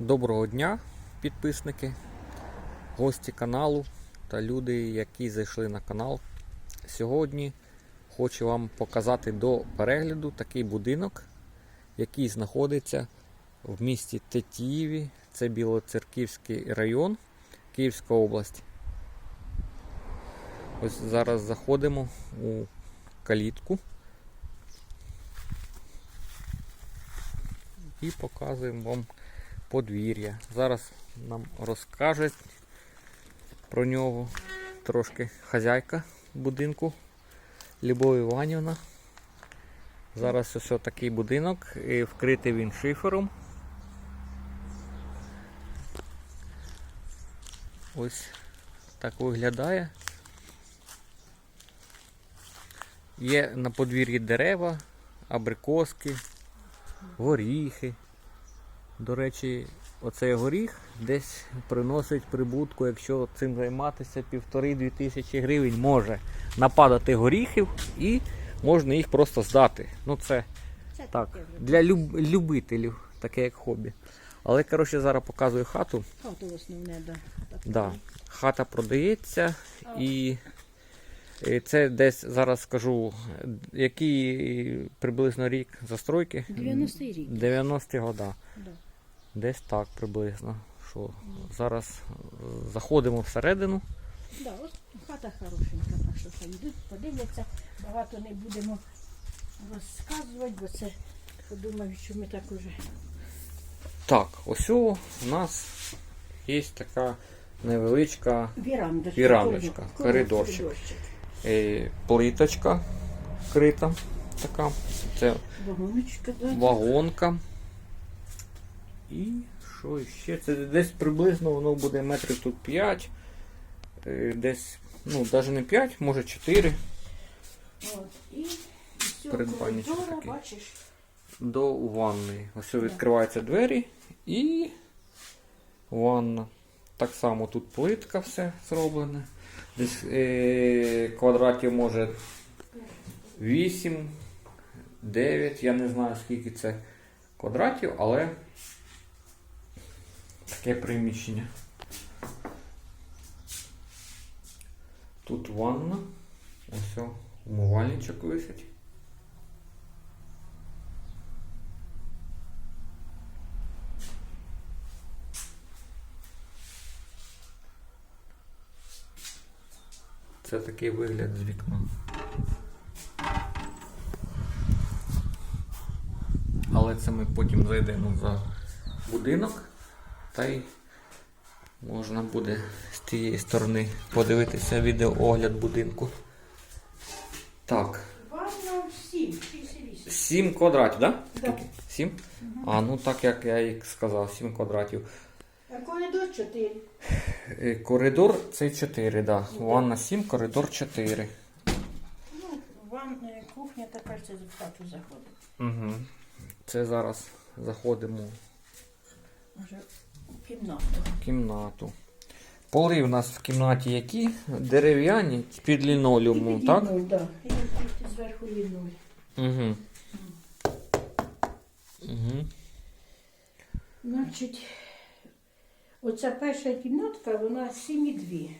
Доброго дня, підписники, гості каналу та люди, які зайшли на канал. Сьогодні хочу вам показати до перегляду такий будинок, який знаходиться в місті Тетіїві. Це Білоцерківський район, Київська область. Ось зараз заходимо у калітку і показуємо вам подвір'я. Зараз нам розкаже про нього трошки хазяйка будинку Любов Іванівна. Зараз ось такий будинок, і вкритий він шифером. Ось так виглядає. Є на подвір'ї дерева, абрикоски, горіхи. До речі, оцей горіх десь приносить прибутку, якщо цим займатися півтори-дві тисячі гривень може нападати горіхів і можна їх просто здати. Ну це так, для люб- любителів, таке як хобі. Але коротше зараз показую хату. Хату основне, да. Так. Да. Хата продається і е, це десь зараз скажу, який приблизно рік застройки? 90-й рік. 90-ті года. Да. Десь так приблизно. Що зараз е, заходимо всередину. Да, ось хата хорошенька, так що йдуть, подивляться. Багато не будемо розказувати, бо це подумають, що ми так уже. Так, ось у нас є така невеличка Вірандочка. Вірандочка, коридор- коридорчик. коридорчик. е, плиточка крита. Така. Це Вагоночка, да. вагонка. І що ще? Це десь приблизно воно буде метрів тут 5. е, Десь, ну, навіть не 5, може 4 От. І Придбанничок коридора, бачиш, до ванної. Ось відкриваються двері і ванна. Так само тут плитка все зроблене. Десь е, квадратів може 8, 9, я не знаю скільки це квадратів, але таке приміщення. Тут ванна. Ось умивальничок висить. Це такий вигляд з вікна. Але це ми потім зайдемо за будинок, та й можна буде з тієї сторони подивитися відеоогляд будинку. Так, ванна 7, 7 квадратів, так? Да? Скільки? 7? А, ну так як я і сказав, 7 квадратів. А коридор 4. Е, Коридор це 4, да. Ванна 7, коридор 4. Ну, ван, е, кухня тепер це в хату заходить. Угу. Це зараз заходимо Може, кімнату. кімнату. Поли у нас в кімнаті які? Дерев'яні під лінолеумом, І так? ліноль, да. І тут зверху ліноль. Угу. Угу. Значить, оця перша кімнатка, вона 7,2.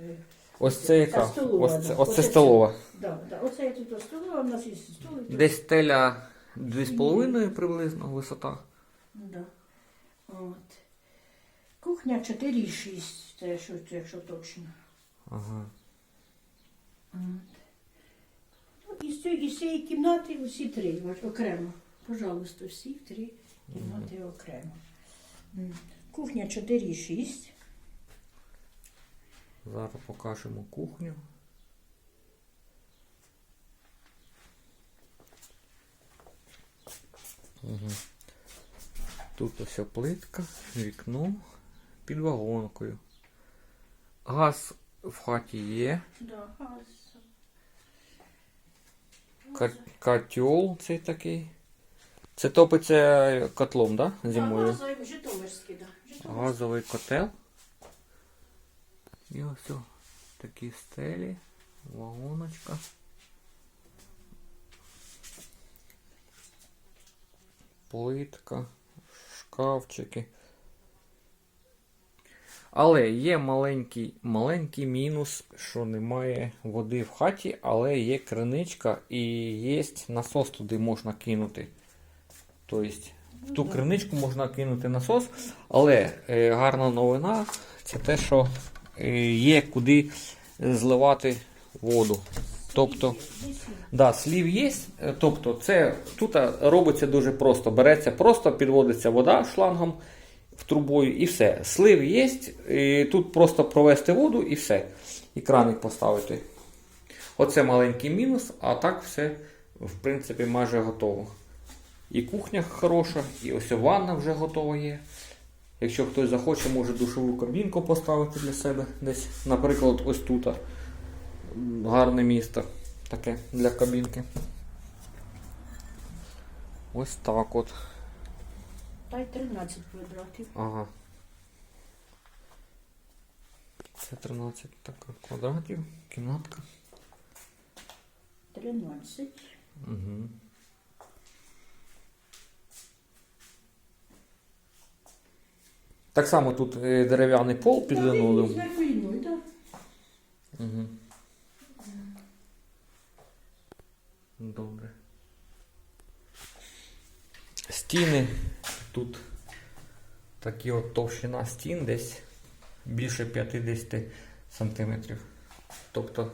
Е, Ось це яка? Це столова, Ось це, да. столова. Да, да. Оце я тут столова, у нас є столи. тут. Десь стеля 2,5 приблизно висота. Да. От. Кухня 4,6, це що, це, якщо точно. Ага. От. Ну, із, цієї, із цієї кімнати усі три, от, окремо. Пожалуйста, всі три кімнати окремо. М. Кухня 4,6. Зараз покажемо кухню. Угу. Тут ось плитка, вікно під вагонкою. Газ в хаті є. Да, газ. Ка- Котел цей такий. Це топиться котлом, да? Зимою. Газовий, Житомирський, да. Житомирський. Газовий котел. І ось такі стелі, вагоночка. Плитка, шкафчики. Але є маленький, маленький мінус, що немає води в хаті, але є криничка і є насос туди можна кинути. Тобто, в ту криничку можна кинути насос, але е, гарна новина це те, що е, є куди зливати воду. Тобто, да, слів є. е, Тобто, це тут робиться дуже просто. Береться просто, підводиться вода шлангом в трубою і все. Слив є, і тут просто провести воду і все. І краник поставити. Оце маленький мінус, а так все, в принципі, майже готово. І кухня хороша, і ось ванна вже готова є. Якщо хтось захоче, може душову кабінку поставити для себе десь, наприклад, ось тут. Гарне місто таке для кабінки. Ось так от. Та й 13 квадратів. Ага. Це 13 так, квадратів, кімнатка. 13. Угу. Так само тут е, дерев'яний пол підлинули. Зверху і нуль, так. Угу. Добре. Стіни тут такі от товщина стін десь більше 50 сантиметрів. Тобто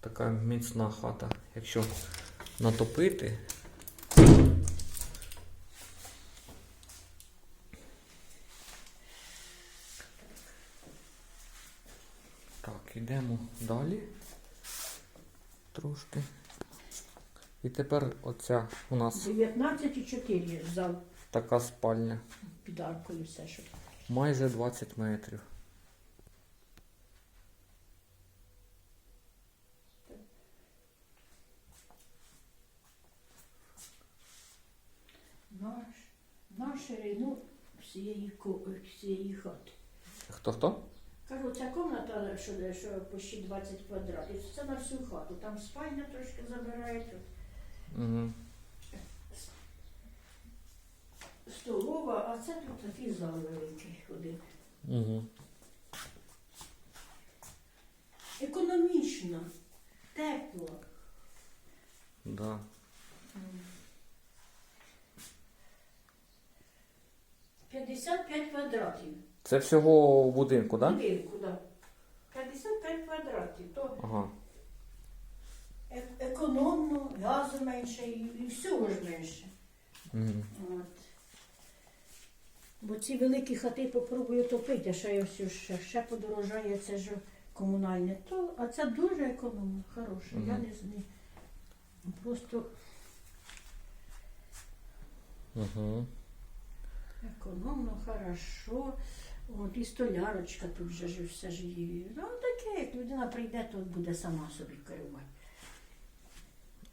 така міцна хата. Якщо натопити. Так, йдемо далі. Трошки. І тепер оця у нас 19,4 зал така спальня. під аркою все, що. Майже 20 метрів. На, на ширину всієї, всієї хати. Хто хто? Кажу, ця кімната, що, що почти 20 квадратів, це на всю хату. Там спальня трошки забирає, тут Угу. Столова, а це тут такий зал великий один. Угу. Економічно, тепло. Да. – 55 квадратів. Це всього в будинку, так? Да? Будинку, да. 55 квадратів. То Ага. е- економно, газу менше і, і всього ж менше. Угу. От. Бо ці великі хати попробую топити, а ще, ще, ще подорожає, це ж комунальне. То, а це дуже економно, хороше. Я Мгм. не знаю. Просто Угу. економно, хорошо. От, і столярочка тут же ж все ж є. Ну таке, як людина прийде, то буде сама собі керувати.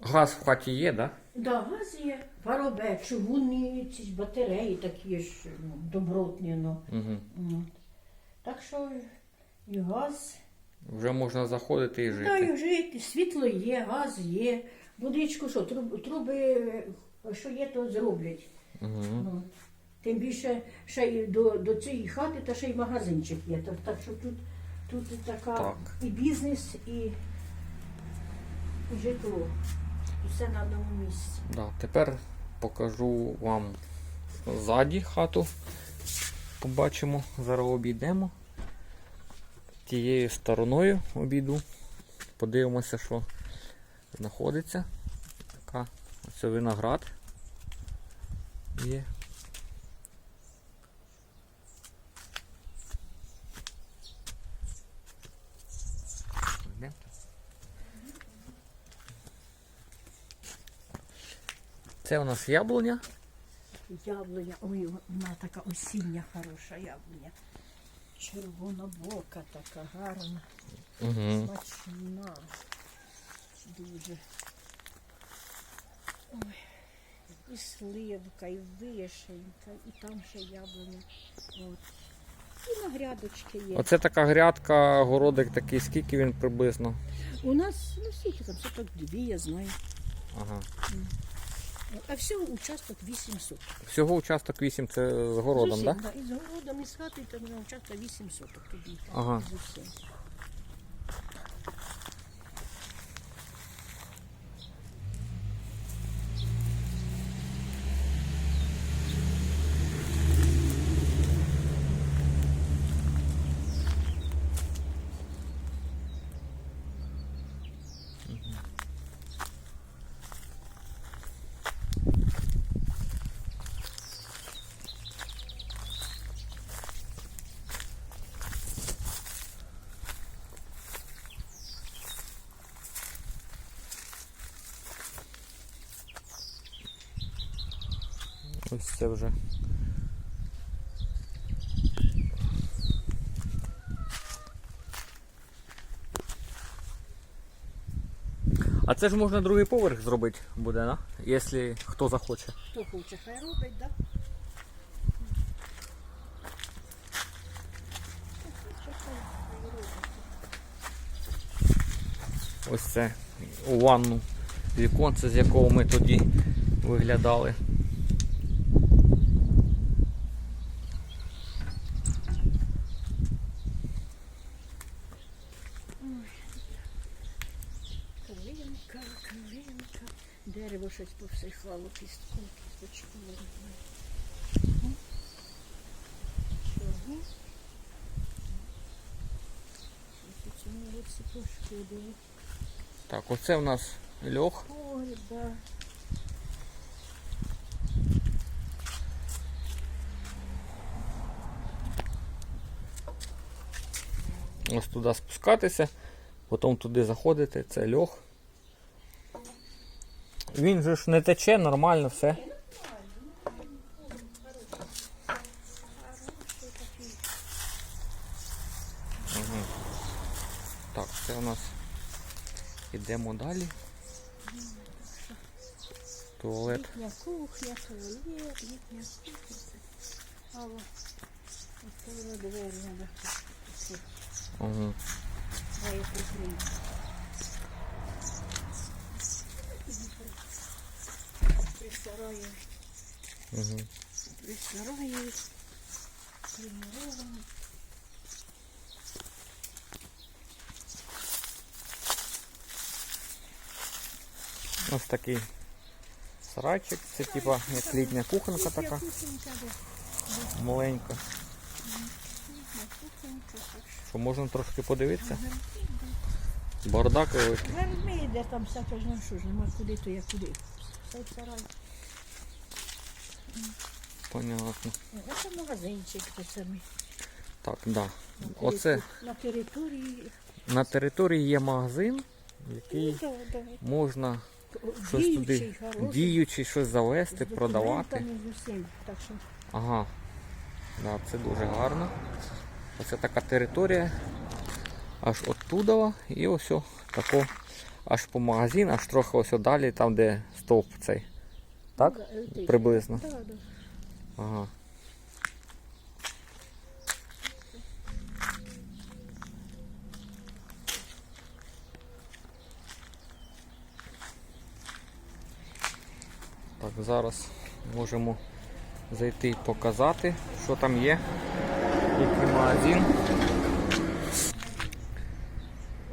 Газ в хаті є, так? Да, газ є, парове, чугунні ці ж батареї такі ж ну, добротні. Ну. Угу. Так що і газ, Вже можна заходити і та жити. й жити, світло є, газ є, водичку, що, труб, труби, що є, то зроблять. Угу. Ну, Тим більше ще й до, до цієї хати, та ще й магазинчик є. Так, так що тут, тут і така Так. і бізнес, і, і житло. Усе на одному місці. Да. Тепер покажу вам ззаді хату. Побачимо, зараз обійдемо. Тією стороною обійду. Подивимося, що знаходиться. Така ось виноград є. Йдемо. Це у нас яблуня. Яблуня, ой, вона така осіння хороша яблуня. Червонобока така гарна, Угу. смачна. Дуже. Ой, і сливка, і вишенька, і там ще яблуня. От. І на грядочки є. Оце така грядка, городик такий, скільки він приблизно. У нас, ну скільки там, це так дві, я знаю. Ага. А всього участок 8 соток. Всього участок 8 це з городом, так? усім, да? І з городом, і з хатою, там на участок 8 соток тоді. Ага. З усім. Ось це вже. А це ж можна другий поверх зробити буде, да? якщо хто захоче. Хто хоче, хай робить, так? Да? Ось це у ванну віконце, з якого ми тоді виглядали. Дерево щось повсихало кістком, кісточку. Чого? Щось у цьому році пошкодило. Так, оце в нас льох. Ой, да. Ось туди спускатися, потім туди заходити, це льох. Він же ж не тече, нормально все. Так, це у нас ідемо далі. Туалет. Літня кухня, туалет, літня кухня. Алло. Відкрила двері, надо. Ага. Сараї, Угу. при сараї. Ось такий сарайчик. Це типа як літня кухонька така маленька. Що. Можна трошки подивитися? Бардак великий. Верми, де там всяке ж ну що ж, нема куди, то я куди. Все в сарай. Понятно. Це магазинчик, то самі. Так, да. На Оце На території. на території є магазин, який Ну, да, да. можна щось Діючий, туди хороший, діючи, щось завести, з продавати. документами, з усім. Так що Ага. Да, це дуже гарно. Оце така територія. Аж оттуда і ось о, тако. Аж по магазин, аж трохи ось далі, там де стовп цей. Так? ну. Приблизно. Да, да. Ага. Так, зараз можемо зайти і показати, що там є, який магазин.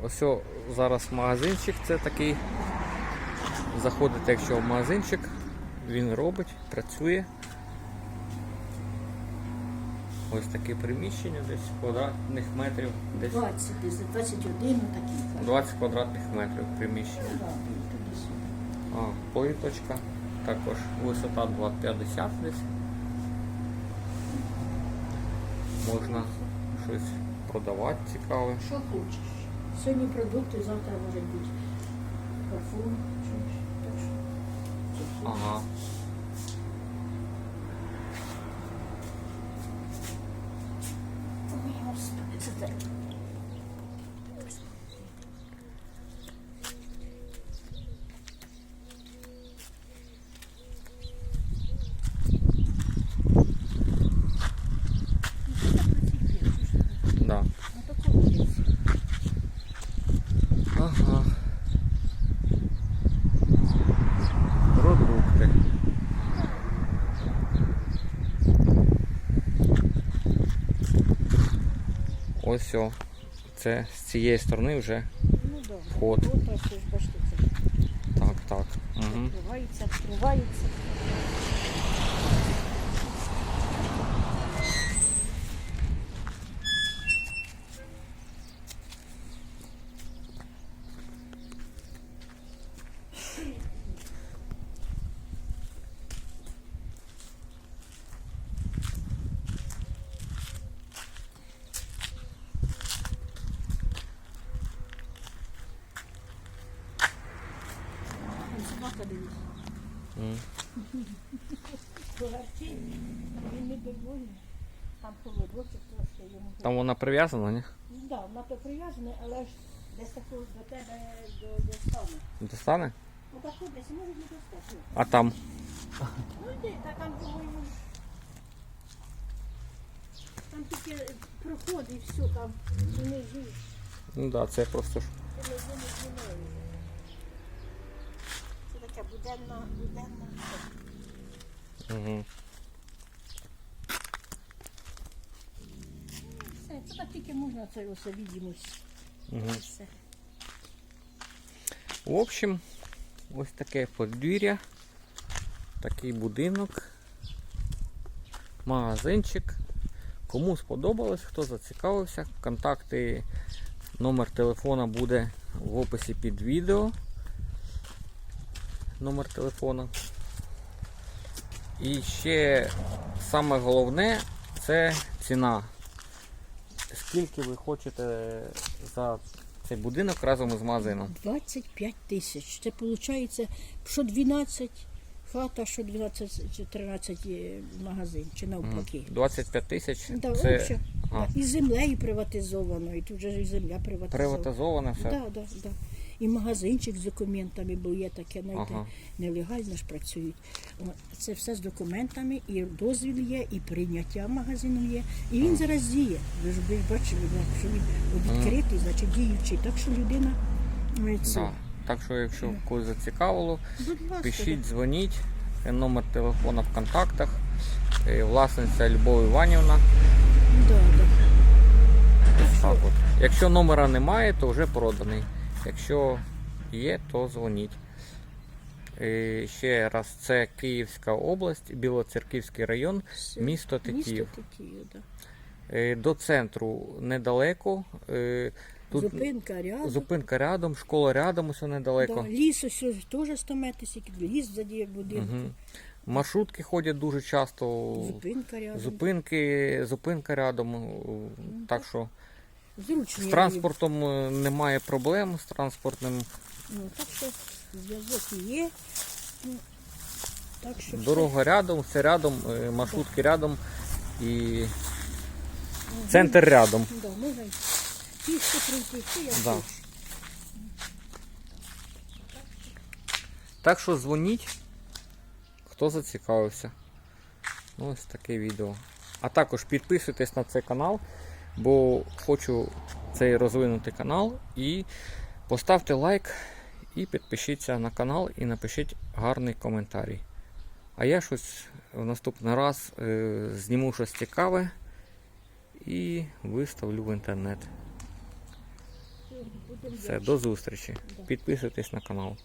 Ось зараз магазинчик, це такий. Заходите, якщо в магазинчик, він робить, працює. Ось таке приміщення, десь квадратних метрів, десь 20, десь 21 такий. 20 квадратних метрів приміщення. Да. А, плиточка, також висота 2,50 десь. Можна щось продавати цікаве. Що хочеш. Сьогодні продукти, завтра може бути парфум. Щось. Так що це все. Ага. Ой, Господи, це так. Да. На такому місці. Ага. Продукти. Ось о. Це з цієї сторони вже Ну. Вход. Так, так. Угу. відкривається, відкривається. Там собака дивиться. Поверчить, він не довольний. Там холодочок трошки йому. Там вона прив'язана, ні? Ну, да, вона то прив'язана, але ж десь таку до тебе до, до стану. Достане? Ну так от десь може не достати. А там. Ну йди, та там по-моєму. Там тільки проходить і все там вони внизу. Ну так, да, це просто ж. Це не зимою. Це таке буденна, буденна. Угу. Все, це так тільки можна це ось відімось. Угу. Все. В общем, ось таке подвір'я, такий будинок, магазинчик. Кому сподобалось, хто зацікавився, контакти, номер телефона буде в описі під відео. Номер телефона. І ще саме головне це ціна. Скільки ви хочете за цей будинок разом із магазином? 25 тисяч. Це виходить, що 12 хата, що 12 чи 13 є магазин, чи навпаки. 25 тисяч. Да, Це ага. да. І землею приватизовано, і тут же ж і земля приватизована. приватизоване все. Да, да, да. І магазинчик з документами, бо є таке, знаєте, Ага. нелегально ж працюють. Це все з документами, і дозвіл є, і прийняття магазину є. І він зараз діє. Ви ж бачили, що він відкритий, значить діючий. Так що людина ну, це. Да. Так що, якщо когось зацікавило, ласка, пишіть, дзвоніть. Е, Номер телефона в контактах. Е, Власниця Любов Іванівна. да, да. Так от. Якщо номера немає, то вже проданий. Якщо є, то дзвоніть. Е, Ще раз, це Київська область, Білоцерківський район, Все. місто Тетіїв. Місто Тетіїв, да. Е, До центру недалеко. Е, Тут Зупинка рядом. зупинка рядом, школа рядом, усе недалеко. Да, ліс ось теж 100 метрів, ліс задіє будинку. Мгм. Маршрутки ходять дуже часто. Зупинка рядом. Зупинки, зупинка рядом. е, Так що Зручно. з транспортом е, немає проблем з транспортним. Ну, так що зв'язок є. Ну, так що Дорога рядом, все рядом, е, маршрутки рядом і центр рядом. все, да, можна пішки прийти, чи як Да. Так що дзвоніть, хто зацікавився. Ну, ось таке відео. А також підписуйтесь на цей канал, бо хочу цей розвинути канал. І поставте лайк і підпишіться на канал і напишіть гарний коментарій. А я щось в наступний раз е, зніму щось цікаве і виставлю в інтернет. Все, Все, до зустрічі. Підписуйтесь на канал.